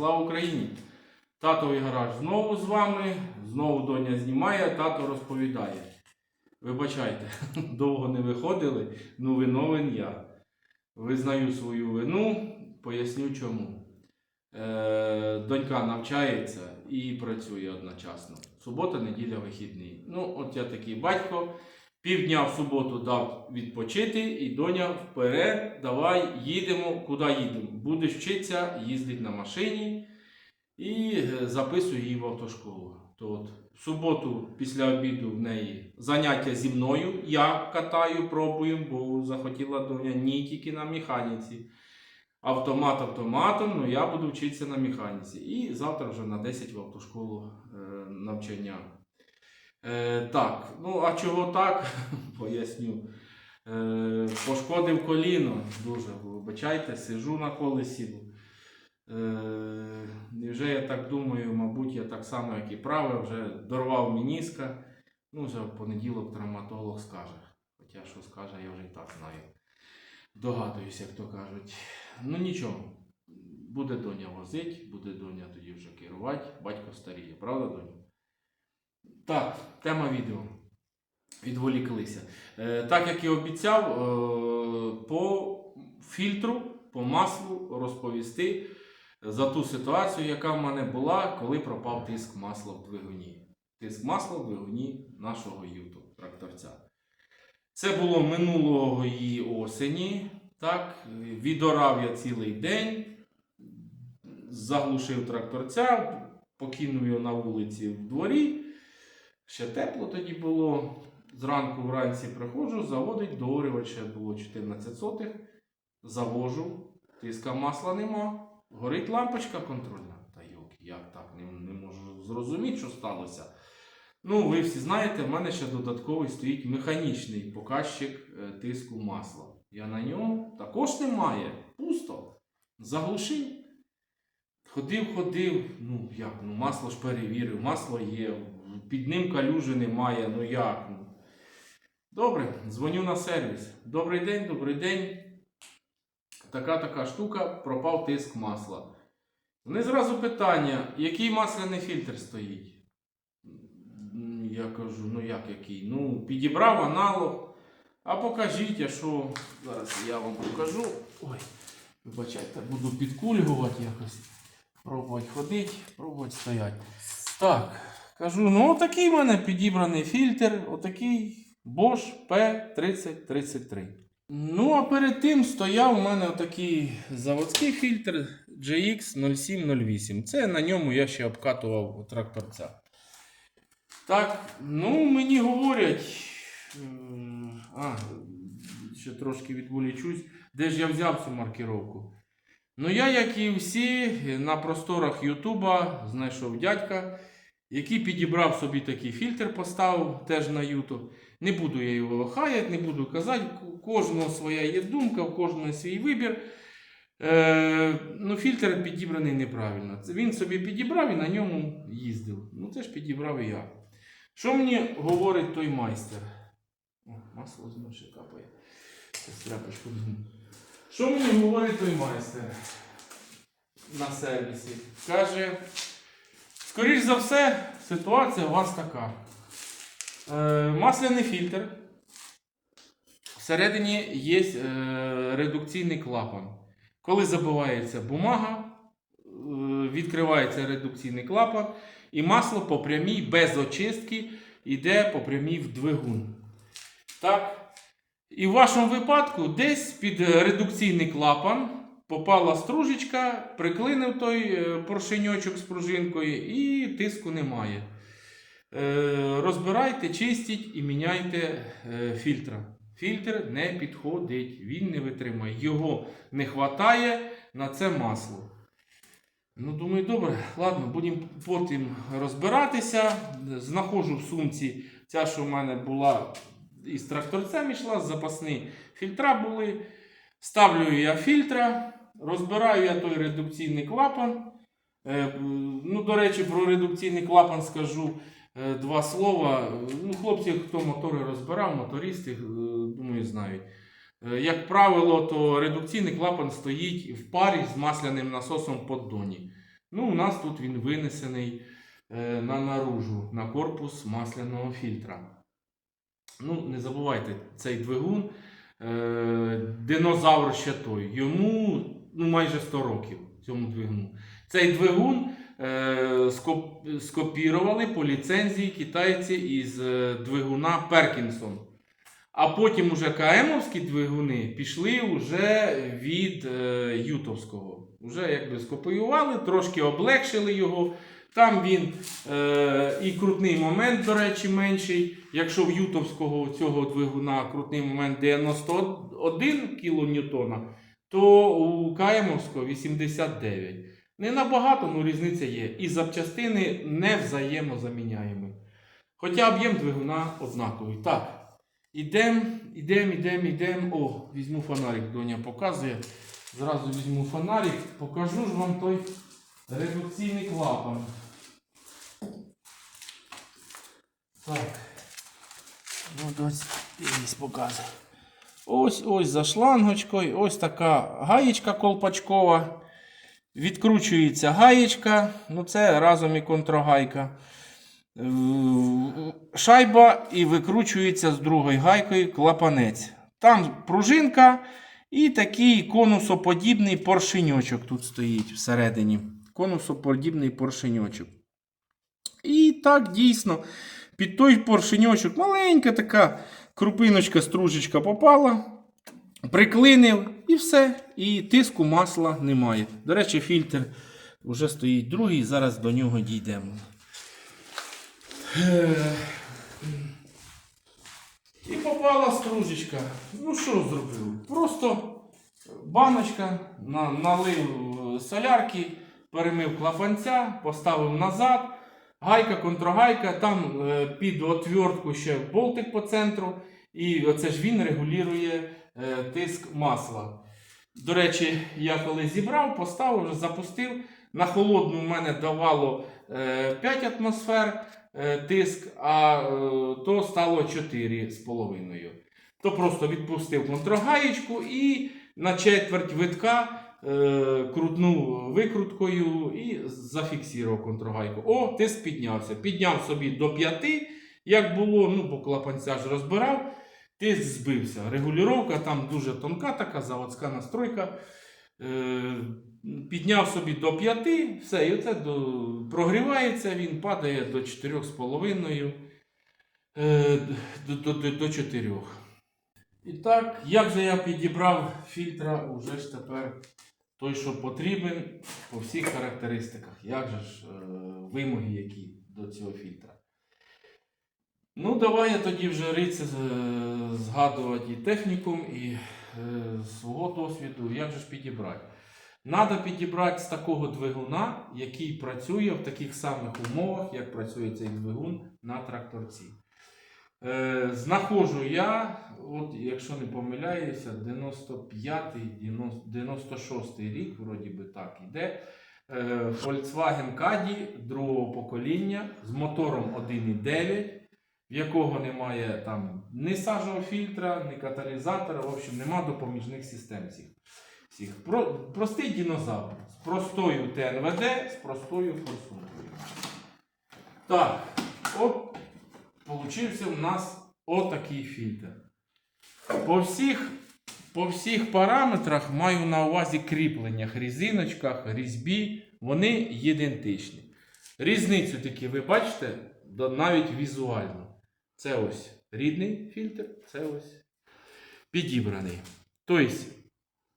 Слава Україні! Татовий гараж знову з вами. Знову доня знімає, тато розповідає. Вибачайте, довго не виходили, ну виновен я. Визнаю свою вину, поясню чому. Е, донька навчається і працює одночасно. Субота, неділя, вихідний. Ну, от я такий батько. Півдня в суботу дав відпочити, і доня вперед, давай їдемо, куди їдемо. Будеш вчитися, їздить на машині і е, записую її в автошколу. То от, в суботу після обіду в неї заняття зі мною. Я катаю, пробую, бо захотіла доня ні тільки на механіці. Автомат автоматом, ну я буду вчитися на механіці. І завтра вже на 10 в автошколу е, навчання. Е, так, ну а чого так? Поясню. Е, пошкодив коліно дуже, вибачайте, сижу на колесі. Е, і вже я так думаю, мабуть, я так само, як і правий, вже дорвав мініска. Ну, вже в понеділок травматолог скаже. Хоча що скаже, я вже і так знаю. Догадуюсь, як то кажуть. Ну нічого, буде доня возить, буде доня тоді вже керувати, батько старіє, правда, доня? Так, тема відео. Відволіклися. Е, так як і обіцяв, е, по фільтру, по маслу розповісти за ту ситуацію, яка в мене була, коли пропав тиск масла в двигуні. Тиск масла в двигуні нашого юту, тракторця. Це було минулої осені. Так, відорав я цілий день, заглушив тракторця, покинув його на вулиці в дворі. Ще тепло тоді було. Зранку вранці приходжу, заводить доорювач, ще було 14 сотих. Завожу, тиска масла нема. Горить лампочка контрольна. Та йолки, як так? Не, не можу зрозуміти, що сталося. Ну, ви всі знаєте, в мене ще додатковий стоїть механічний показчик е, тиску масла. Я на ньому також немає. Пусто. Заглушив. Ходив, ходив, ну як, ну масло ж перевірив, масло є, під ним калюжі немає, ну як. Ну. Добре, дзвоню на сервіс. Добрий день, добрий день. Така така штука, пропав тиск масла. Вони зразу питання, який масляний фільтр стоїть? Я кажу, ну як який? Ну, підібрав аналог. А покажіть, а що. Зараз я вам покажу. Ой, вибачайте, буду підкульгувати якось. Пробувати ходити, пробувати стояти. Так, кажу, ну отакий в мене підібраний фільтр, отакий Bosch P3033. Ну, а перед тим стояв у мене отакий заводський фільтр GX0708. Це на ньому я ще обкатував тракторця. Так, ну мені говорять. А, ще трошки відволічусь. Де ж я взяв цю маркіровку? Ну, я, як і всі, на просторах Ютуба знайшов дядька, який підібрав собі такий фільтр, поставив теж на Ютуб. Не буду я його хаяти, не буду казати. У кожного своя є думка, у кожного свій вибір. Е, ну, фільтр підібраний неправильно. Він собі підібрав і на ньому їздив. Ну, це ж підібрав і я. Що мені говорить той майстер? О, масло знову ще капає. Що мені говорить той майстер на сервісі? Каже, скоріш за все, ситуація у вас така. Е, масляний фільтр. Всередині є е, редукційний клапан. Коли забивається бумага, е, відкривається редукційний клапан, і масло по прямій без очистки йде по прямій в двигун. Так. І в вашому випадку десь під редукційний клапан попала стружечка, приклинив той е, поршеньочок з пружинкою і тиску немає. Е, Розбирайте, чистіть і міняйте е, фільтра. Фільтр не підходить, він не витримає. Його не вистачає на це масло. Ну, думаю, добре, ладно, будемо потім розбиратися. Знаходжу в сумці ця, що в мене була із тракторцем йшла, запасні фільтра були. Ставлю я фільтра, розбираю я той редукційний клапан. Е, Ну, до речі, про редукційний клапан скажу е, два слова. Ну, хлопці, хто мотори розбирав, мотористи, е, думаю, знають. Як правило, то редукційний клапан стоїть в парі з масляним насосом поддоні. Ну, у нас тут він винесений на наружу, на корпус масляного фільтра. Ну, не забувайте, цей двигун, динозавр ще той. Йому ну, майже 100 років цьому двигуну. Цей двигун е, скопірували по ліцензії китайці із е, двигуна Перкінсон. А потім уже КМовські двигуни пішли вже від е, Ютовського. Вже якби скопіювали, трошки облегшили його. Там він е, і крутний момент, до речі, менший. Якщо в Ютовського цього двигуна крутний момент 91 кН, то у Каємовського 89. Не набагато, але різниця є. І запчастини не взаємозаміняємо. Хоча об'єм двигуна однаковий. Так. Ідем, ідем, ідем, ідем. О, візьму фонарик, доня показує. Зразу візьму фонарик, покажу ж вам той редукційний клапан. Так. Ну, ось дивись, показує. Ось ось за шлангочкою, ось така гаєчка колпачкова. Відкручується гаєчка, ну це разом і контрагайка. Е, Шайба і викручується з другою гайкою клапанець. Там пружинка і такий конусоподібний поршеньочок тут стоїть всередині. Конусоподібний поршеньочок. І так дійсно під той поршеньочок маленька така крупиночка, стружечка попала. Приклинив і все. І тиску масла немає. До речі, фільтр вже стоїть другий, зараз до нього дійдемо. Е, І попала стружечка. Ну що зробив? Просто баночка, налив е, солярки, перемив клапанця, поставив назад. Гайка, контрагайка, там е, під отвертку ще болтик по центру. І оце ж він регулює е, тиск масла. До речі, я коли зібрав, поставив, запустив. На холодну в мене давало е, 5 атмосфер е, тиск, а то стало 4,5. То просто відпустив контргаєчку і на четверть витка крутнув викруткою і зафіксував контргайку. О, тиск піднявся. Підняв собі до 5, як було, ну, бо клапанця ж розбирав. Тиск збився. Регулювання там дуже тонка, така заводська настройка. Е, підняв собі до 5, все, і оце до, прогрівається, він падає до 4,5 е, до, до, до, до 4. І так, як же я підібрав фільтра уже ж тепер той, що потрібен по всіх характеристиках. Як же ж е, вимоги які до цього фільтра. Ну, давай я тоді вже риться згадувати і технікум, і е, свого досвіду, як же ж підібрати. Надо підібрати з такого двигуна, який працює в таких самих умовах, як працює цей двигун на тракторці. Е, знаходжу я, от, якщо не помиляюся, 95-й, 96-й рік, вроді би так, іде. Е, Volkswagen Caddy другого покоління з мотором 1.9 в якого немає там ні сажового фільтра, ні каталізатора, в общем, нема допоміжних систем всіх. всіх. Про, простий динозавр з простою ТНВД, з простою форсункою. Так, от получився у нас отакий фільтр. По всіх, по всіх параметрах маю на увазі кріпленнях, різиночках, різьбі, вони ідентичні. Різницю таки ви бачите навіть візуально. Це ось рідний фільтр, це ось підібраний. Тобто,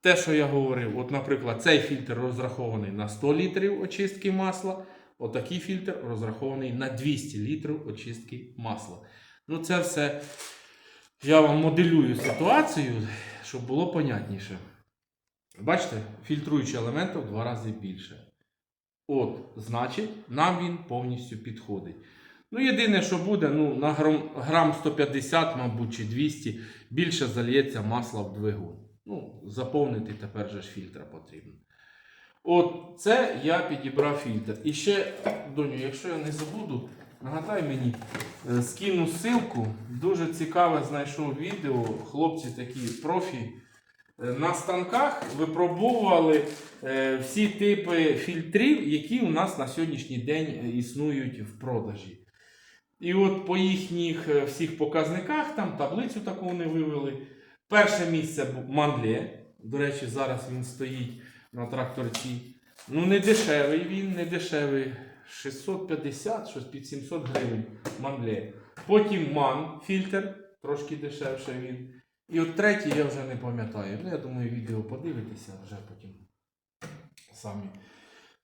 те, що я говорив, от, наприклад, цей фільтр розрахований на 100 літрів очистки масла, отакий фільтр розрахований на 200 літрів очистки масла. Ну, це все я вам моделюю ситуацію, щоб було понятніше. Бачите, фільтруючі елементи в два рази більше. От, значить, нам він повністю підходить. Ну, єдине, що буде, ну, на грам 150, мабуть, чи 200 більше зальється масла в двигун. Ну, заповнити тепер же ж фільтра потрібно. От це я підібрав фільтр. І ще, доню, якщо я не забуду, нагадай мені, е, скину ссылку. Дуже цікаве знайшов відео. Хлопці такі профі е, на станках випробовували е, всі типи фільтрів, які у нас на сьогоднішній день існують в продажі. І от по їхніх всіх показниках, там таблицю таку вони вивели. Перше місце був До речі, зараз він стоїть на тракторці. Ну, не дешевий він, не дешевий. 650, щось під 700 гривень Манле. Потім Ман фільтр, трошки дешевше він. І от третій я вже не пам'ятаю. Ну, я думаю, відео подивитеся, вже потім самі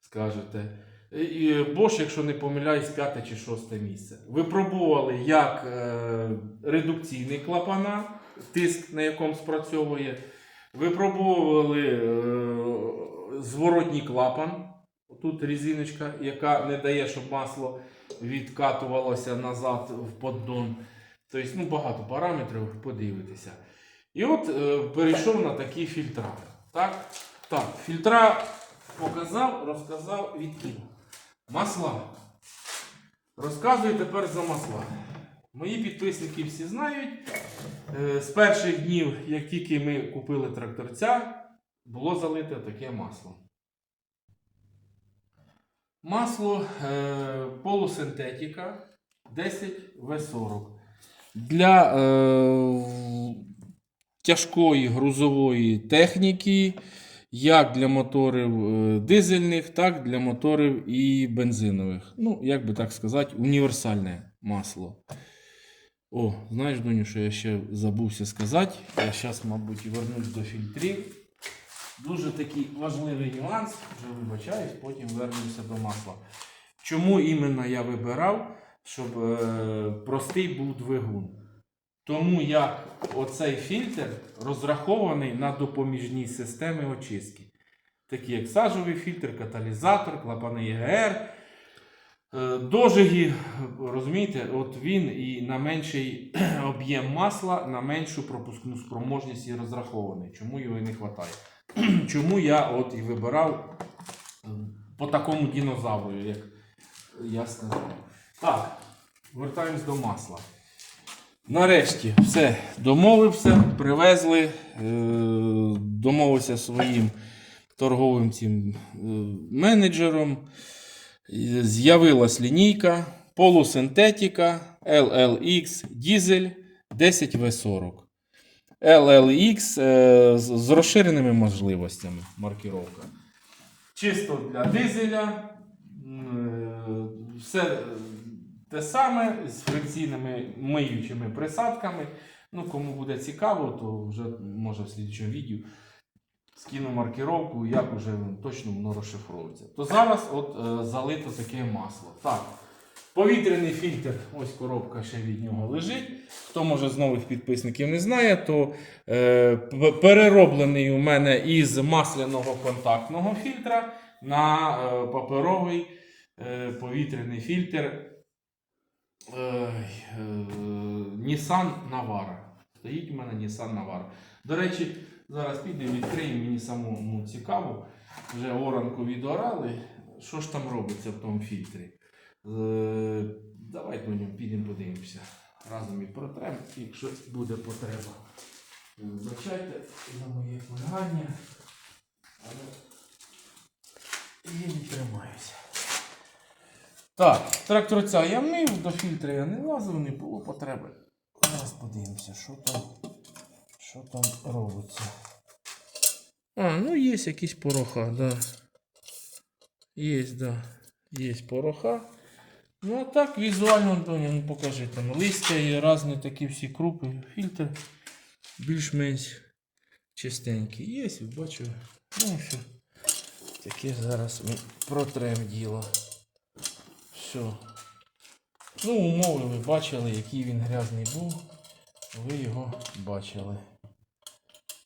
скажете. І- Bosch, якщо не помиляюсь, п'яте чи шосте місце. Випробували як е, редукційний клапана, тиск на якому спрацьовує. Випробовували е, зворотній клапан. Тут резиночка, яка не дає, щоб масло відкатувалося назад в поддон. Тобто, ну, багато параметрів, подивитися. І от е, перейшов на такі фільтра. Так? так, фільтра показав, розказав, відкинув. Масла. Розказую тепер за масла. Мої підписники всі знають. Е, З перших днів, як тільки ми купили тракторця, було залите таке масло. Масло е, полусинтетика 10 В40. Для е, тяжкої грузової техніки, як для моторів е, дизельних, так для моторів і бензинових. Ну, як би так сказати, універсальне масло. О, знаєш, Доню, що я ще забувся сказати. Я зараз, мабуть, вернусь до фільтрів. Дуже такий важливий нюанс, вже вибачаюсь, потім вернемося до масла. Чому іменно я вибирав, щоб е, простий був двигун? Тому як оцей фільтр розрахований на допоміжні системи очистки, такі як сажовий фільтр, каталізатор, клапани ЄГР. Е, Дожиги, розумієте, от він і на менший об'єм масла, на меншу пропускну спроможність і розрахований. Чому його не вистачає? Чому я от і вибирав е, по такому динозавру, як я сказав. Так, вертаємось до масла. Нарешті все домовився, привезли, е, домовився своїм торговим цим е, менеджером. З'явилась лінійка полусинтетика LLX дізель 10V40. LLX е, з розширеними можливостями маркіровка. Чисто для дизеля. е, Все те саме з фрикційними миючими присадками. Ну, кому буде цікаво, то вже може в слідчому відео скину маркіровку, як вже точно воно розшифровується. То зараз от е, залито таке масло. Так. Повітряний фільтр, ось коробка ще від нього лежить. Хто може з нових підписників не знає, то е, перероблений у мене із масляного контактного фільтра на е, паперовий е, повітряний фільтр е, е, Nissan Navara. Стоїть у мене Nissan Navara. До речі, зараз підемо відкриємо, мені самому цікаво. Вже оранку відорали. Що ж там робиться в тому фільтрі? Е, Давай до нього підемо подивимося. Разом і протремо, якщо буде потреба. Е, Вибачайте за моє полягання. Але я не тримаюся. Так, тракторця я мив, до фільтра я не лазив, не було потреби. Зараз подивимося, що там, що там робиться. А, ну є якісь пороха, да. Є, да. Є пороха. Ну так візуально, ну покажи там листя і різні такі всі крупи. Фільтр більш-менш чистенький. Є, бачу. Ну що. Таке зараз ми протрем діло. Все. Ну, умови ви бачили, який він грязний був. Ви його бачили.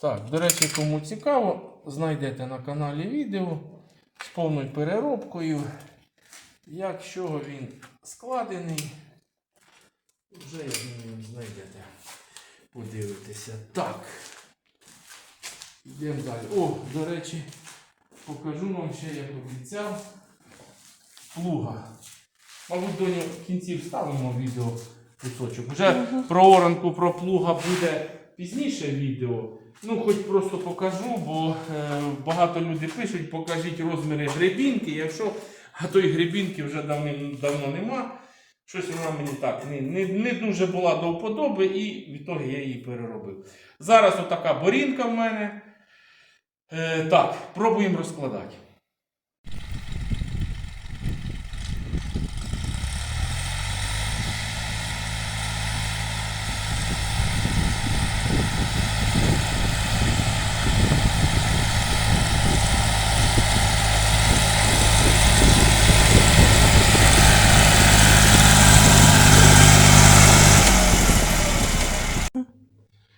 Так, до речі, кому цікаво, знайдете на каналі відео з повною переробкою. Як чого він складений. Вже я думаю, знайдете. Подивитися. Так. Йдемо далі. О, до речі, покажу вам ще, як обіцяв, плуга. Мабуть, до в кінці вставимо відео кусочок. Вже про оранку, про плуга буде пізніше відео. Ну, хоч просто покажу, бо е, багато людей пишуть, покажіть розміри гребінки. Якщо а тої гребінки вже давним, давно нема, щось вона мені так не, не, не дуже була до вподоби, і відтоді я її переробив. Зараз отака борінка в мене. Е, так, пробуємо розкладати.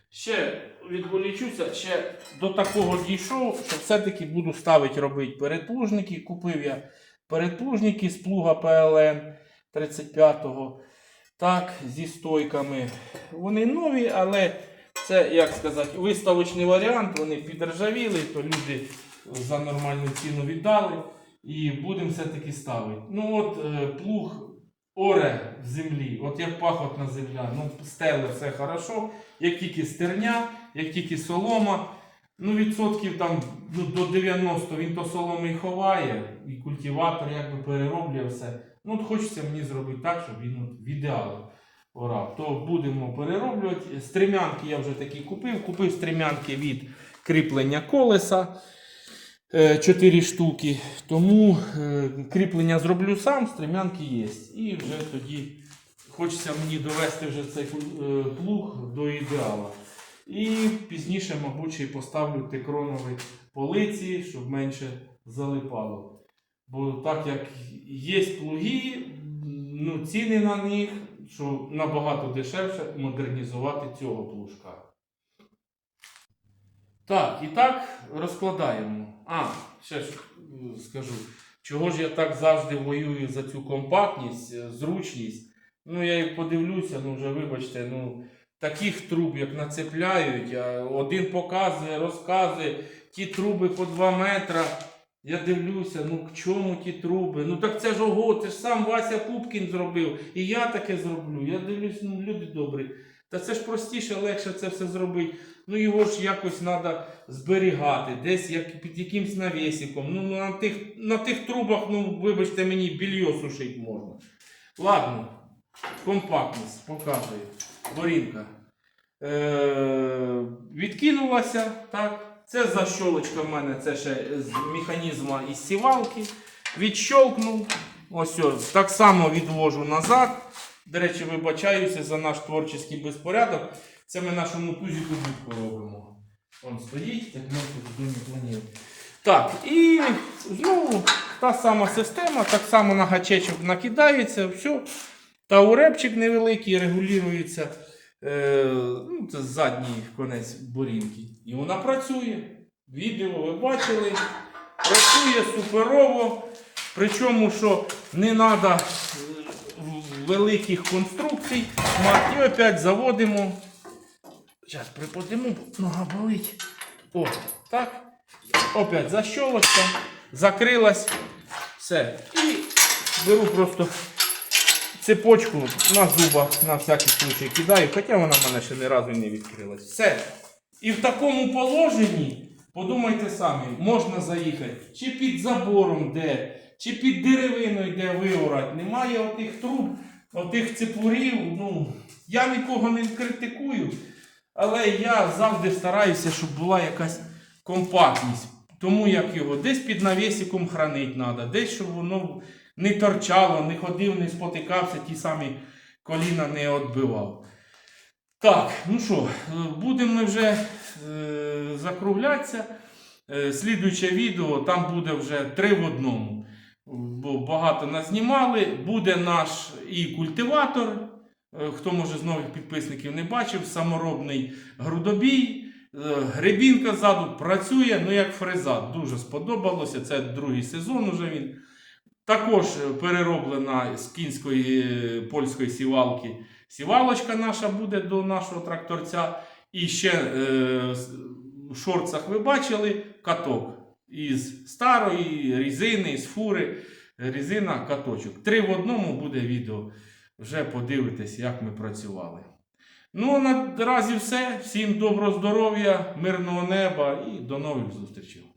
Ще відволічуся, ще до такого дійшов, що все-таки буду ставити робити передплужники. Купив я передплужники з плуга PLN 35-го. Так, зі стойками. Вони нові, але це, як сказати, виставочний варіант. Вони підржавіли, то люди за нормальну ціну віддали. І будемо все-таки ставити. Ну от е, плуг оре в землі, от як пахотна земля, ну стеле все хорошо. Як тільки стерня, як тільки солома, ну відсотків там ну, до 90 він то соломи ховає, і культиватор якби перероблює все. Ну от хочеться мені зробити так, щоб він от в ідеалі орав. То будемо перероблювати. Стремянки я вже такі купив. Купив стремянки від кріплення колеса. 4 штуки. Тому е, кріплення зроблю сам, стремянки є. І вже тоді хочеться мені довести вже цей е, плуг до ідеала. І пізніше, мабуть, поставлю текронові полиці, щоб менше залипало. Бо так як є плуги, ну, ціни на них, що набагато дешевше модернізувати цього плужка. Так, і так розкладаємо. А, ще ж е, скажу, чого ж я так завжди воюю за цю компактність, е, зручність. Ну, я як подивлюся, ну вже вибачте, ну таких труб, як нацепляють, один показує, розказує, ті труби по 2 метра. Я дивлюся, ну к чому ті труби? Ну так це ж ого, це ж сам Вася Пупкін зробив. І я таке зроблю. Я дивлюсь, ну люди добрі. Та це ж простіше, легше це все зробити. Ну його ж якось треба зберігати, десь як, під якимсь навісиком. Ну на тих, на тих трубах, ну вибачте мені, більйо сушити можна. Ладно, компактність показую. Борінка. Е, відкинулася, так. Це защолочка в мене, це ще з механізму із сівалки. Відщолкнув. Ось, ось так само відвожу назад. До речі, вибачаюся за наш творчий безпорядок. Це ми нашому тузіку будку робимо. Он стоїть, так ми тут не плануємо. Так, і знову та сама система, так само на гачечок накидається, все. Та урепчик невеликий регулюється. Е, ну, це задній конець борінки. І вона працює. Відео ви бачили. Працює суперово. Причому, що не треба великих конструкцій. І опять заводимо. Зараз приподимо, нога болить. О, так. Опять защолочка. Закрилась. Все. І беру просто цепочку на зубах на всякий случай кидаю, хоча вона в мене ще ні разу не відкрилась. Все. І в такому положенні, подумайте самі, можна заїхати чи під забором де, чи під деревиною, де виорать. Немає отих труб, отих цепурів. Ну, я нікого не критикую, але я завжди стараюся, щоб була якась компактність. Тому як його десь під навісиком хранити треба, десь щоб воно не торчало, не ходив, не спотикався, ті самі коліна не відбивав. Так, ну що, будемо ми вже е, закруглятися. Е, слідуюче відео там буде вже три в одному. Бо багато назнімали. Буде наш і культиватор. Е, Хто може з нових підписників не бачив, саморобний грудобій. Е, Гребінка ззаду працює, ну як фреза. Дуже сподобалося. Це другий сезон уже він. Також е, перероблена з кінської е, польської сівалки. Сівалочка наша буде до нашого тракторця. І ще е, в шорцах ви бачили каток із старої резини, з фури. Резина, каточок. Три в одному буде відео. Вже подивитесь, як ми працювали. Ну, наразі все. Всім доброго здоров'я, мирного неба і до нових зустрічей.